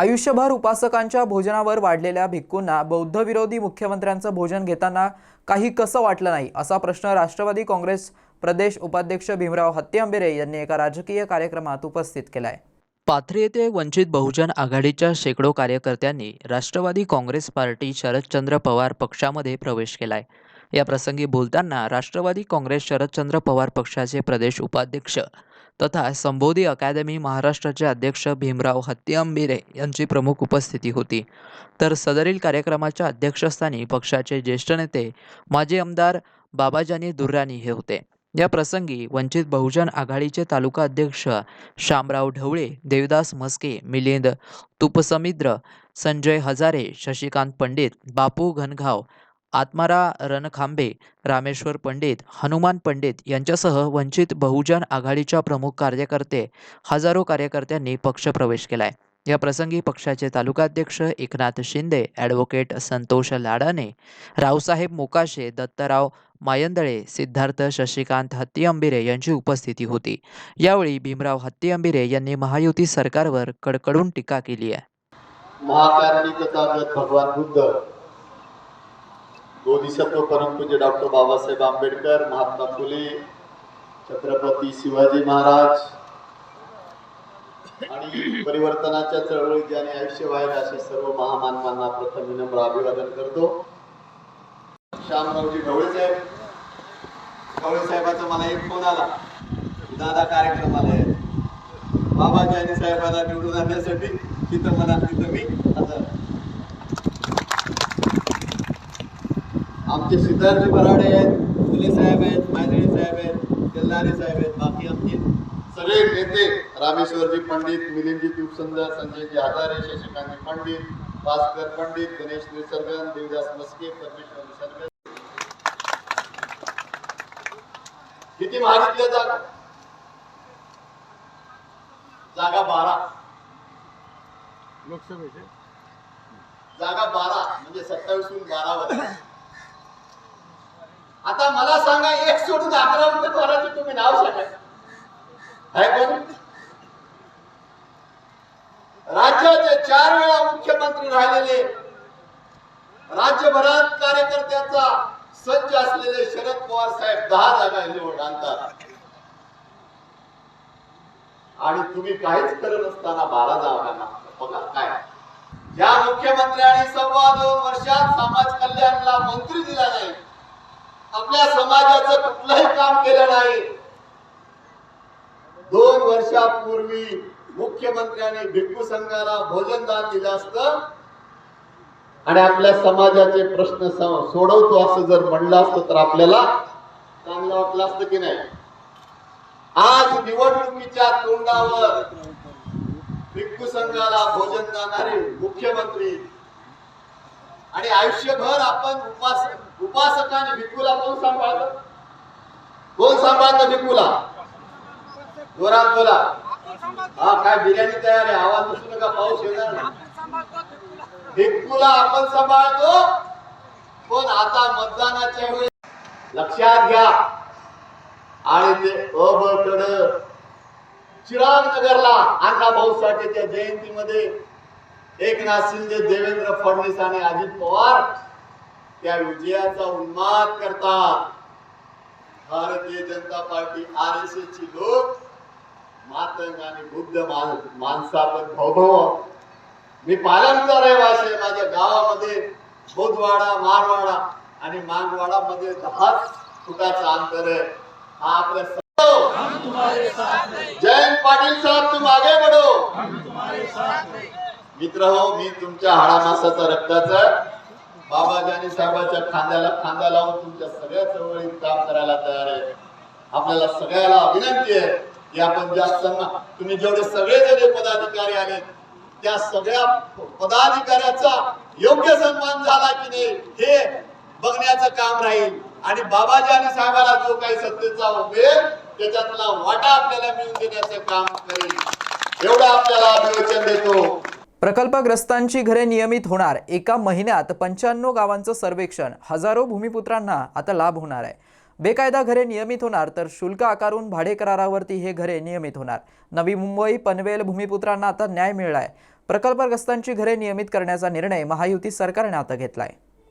आयुष्यभर उपासकांच्या भोजनावर वाढलेल्या भिक्कूंना बौद्धविरोधी मुख्यमंत्र्यांचं भोजन घेताना काही कसं वाटलं नाही असा प्रश्न राष्ट्रवादी काँग्रेस प्रदेश उपाध्यक्ष भीमराव हत्तीआंबेरे यांनी एका राजकीय कार्यक्रमात उपस्थित केलाय. पाथरी येथे वंचित बहुजन आघाडीच्या शेकडो कार्यकर्त्यांनी राष्ट्रवादी काँग्रेस पार्टी शरदचंद्र पवार पक्षामध्ये प्रवेश केलाय. या प्रसंगी बोलताना राष्ट्रवादी काँग्रेस शरदचंद्र पवार पक्षाचे प्रदेश उपाध्यक्ष तथा संबोधी अकादमी महाराष्ट्राचे अध्यक्ष भीमराव हत्तीआंबिरे यांची प्रमुख उपस्थिती होती. तर सदरील कार्यक्रमाच्या अध्यक्षस्थानी पक्षाचे ज्येष्ठ नेते माजी आमदार बाबाजानी दुर्राणी हे होते. या प्रसंगी वंचित बहुजन आघाडीचे तालुका अध्यक्ष शामराव ढवळे देवदास म्हस्के मिलिंद तुपसमिद्र संजय हजारे शशिकांत पंडित बापू घनघाव आत्मारा रणखांबे रामेश्वर पंडित हनुमान पंडित यांच्यासह वंचित बहुजन आघाडीच्या प्रमुख कार्यकर्ते हजारो कार्यकर्त्यांनी पक्षप्रवेश केलाय. या प्रसंगी पक्षाचे तालुकाध्यक्ष एकनाथ शिंदे ॲडव्होकेट संतोष लाडाने रावसाहेब मोकाशे दत्तराव मायंदळे सिद्धार्थ शशिकांत हत्तीअंबिरे यांची उपस्थिती होती. यावेळी भीमराव हत्तीअंबिरे यांनी महायुती सरकारवर कडकडून टीका केली आहे. महाकारणी भगवान बुद्ध. परंतु परमपूज्य डॉक्टर बाबासाहेब आंबेडकर महात्मा फुले छत्रपती शिवाजी महाराज आणि परिवर्तनाच्या चळवळीत ज्याने आयुष्य व्हायला असे सर्व महामानवांना प्रथम विनम्र अभिवादन करतो. श्यामरावजी ढवळे साहेब. ढवळे साहेबाचा मला एक फोन आला. दादा कार्यक्रमाला आहे बाबाजी आणि साहेबांना निवडून आणण्यासाठी तिथं म्हणा तिथं मी हजर आमचे सिद्धार्थजी बराडे आहेत फुले साहेब आहेत मायदळे साहेब आहेत तेलदारे साहेब आहेत बाकी आमचे. सगळे नेते रामेश्वरजी पंडित मिलिंदजी तुपसुंदर संजयजी हजारे शशिकांतजी पंडित भास्कर पंडित गणेश निसर्गन देवदास मस्के परमेश्वर निसर्गन. किती मागितल्या जागा? जागा बारा. लोकसभेचे? जागा बारा म्हणजे सत्तावीसहून बारा वर आता मला सांगा एक सोडून अकरा उमेदवाराचे तुम्ही नाव सांगा. आहे कोण? राज्याचे चार वेळा मुख्यमंत्री राहिलेले राज्यभरात कार्यकर्त्याचा सज्ज असलेले शरद पवार साहेब दहा जागा निवड आणतात. आणि तुम्ही काहीच करत नसताना बारा जागा बघा काय. या मुख्यमंत्र्यांनी सव्वा दोन वर्षात समाज कल्याणला मंत्री दिला नाही. आपल्या समाजाचं कुठलंही काम केलं नाही. दोन वर्षापूर्वी मुख्यमंत्र्यांनी भिक्खू संघाला भोजन दान दिलं असत. आणि आपल्या समाजाचे प्रश्न सोडवतो असं जर म्हणलं असतं तर आपल्याला चांगलं वाटलं असतं की नाही? आज निवडणुकीच्या तोंडावर भिक्खू संघाला भोजन जाणारे मुख्यमंत्री आणि आयुष्यभर आपण उपास उपासकाने भिक्खूला कोण सांभाळलं? कोण सांभाळतं भिक्खूला? जोरात बोला. हा काय बिर्याणी तयार आहे? आवाज नसू नका पाऊस येणार नाही. भिक्खूला आपण सांभाळतो. पण आता मतदानाच्या वेळी लक्षात घ्या. आणि ते अबकड चिराग नगरला अण्णा भाऊ साठेच्या जयंतीमध्ये एकनाथ शिंदे देवेंद्र फडणवीस आणि अजित पवार त्या विजयाचा उन्माद करतात. Bharatiya Janata party R S S ची लोक मातंग आणि बुद्ध मान माणसा मी पालनचा रहिवासी आहे. माझ्या गावामध्ये बोधवाडा मारवाडा आणि मानवाडा मध्ये दहा फुटाचं अंतर आहे. हा आपल्या जयंत पाटील साहेब तुम आगे बढो मित्र हो मी तुमच्या हाडामासाचा रक्ताचा बाबाजानी साहेबाच्या खांद्याला खांदा लावून तुमच्या सगळ्या चळवळीत काम करायला तयार आहे. आपल्याला सगळ्याला विनंती आहे की आपण जास्त तुम्ही जेवढे सगळे जण पदाधिकारी आले त्या सगळ्या पदाधिकाऱ्याचा योग्य सन्मान झाला की नाही हे बघण्याचं काम राहील. आणि बाबाजी आणि साहेबाला जो काही सत्तेचा उमेद त्याच्यातला वाटा आपल्याला मिळून देण्याचं काम करेल. एवढं आपल्याला अभिवचन देतो. प्रकल्पग्रस्तांची घरे नियमित होणार. एका महिन्यात पंच्याण्णव गावांचं सर्वेक्षण. हजारो भूमिपुत्रांना आता लाभ होणार आहे. बेकायदा घरे नियमित होणार तर शुल्क आकारून भाडे करारावरती हे घरे नियमित होणार. नवी मुंबई पनवेल भूमिपुत्रांना आता न्याय मिळालाय. प्रकल्पग्रस्तांची घरे नियमित करण्याचा निर्णय महायुती सरकारने आता घेतलाय.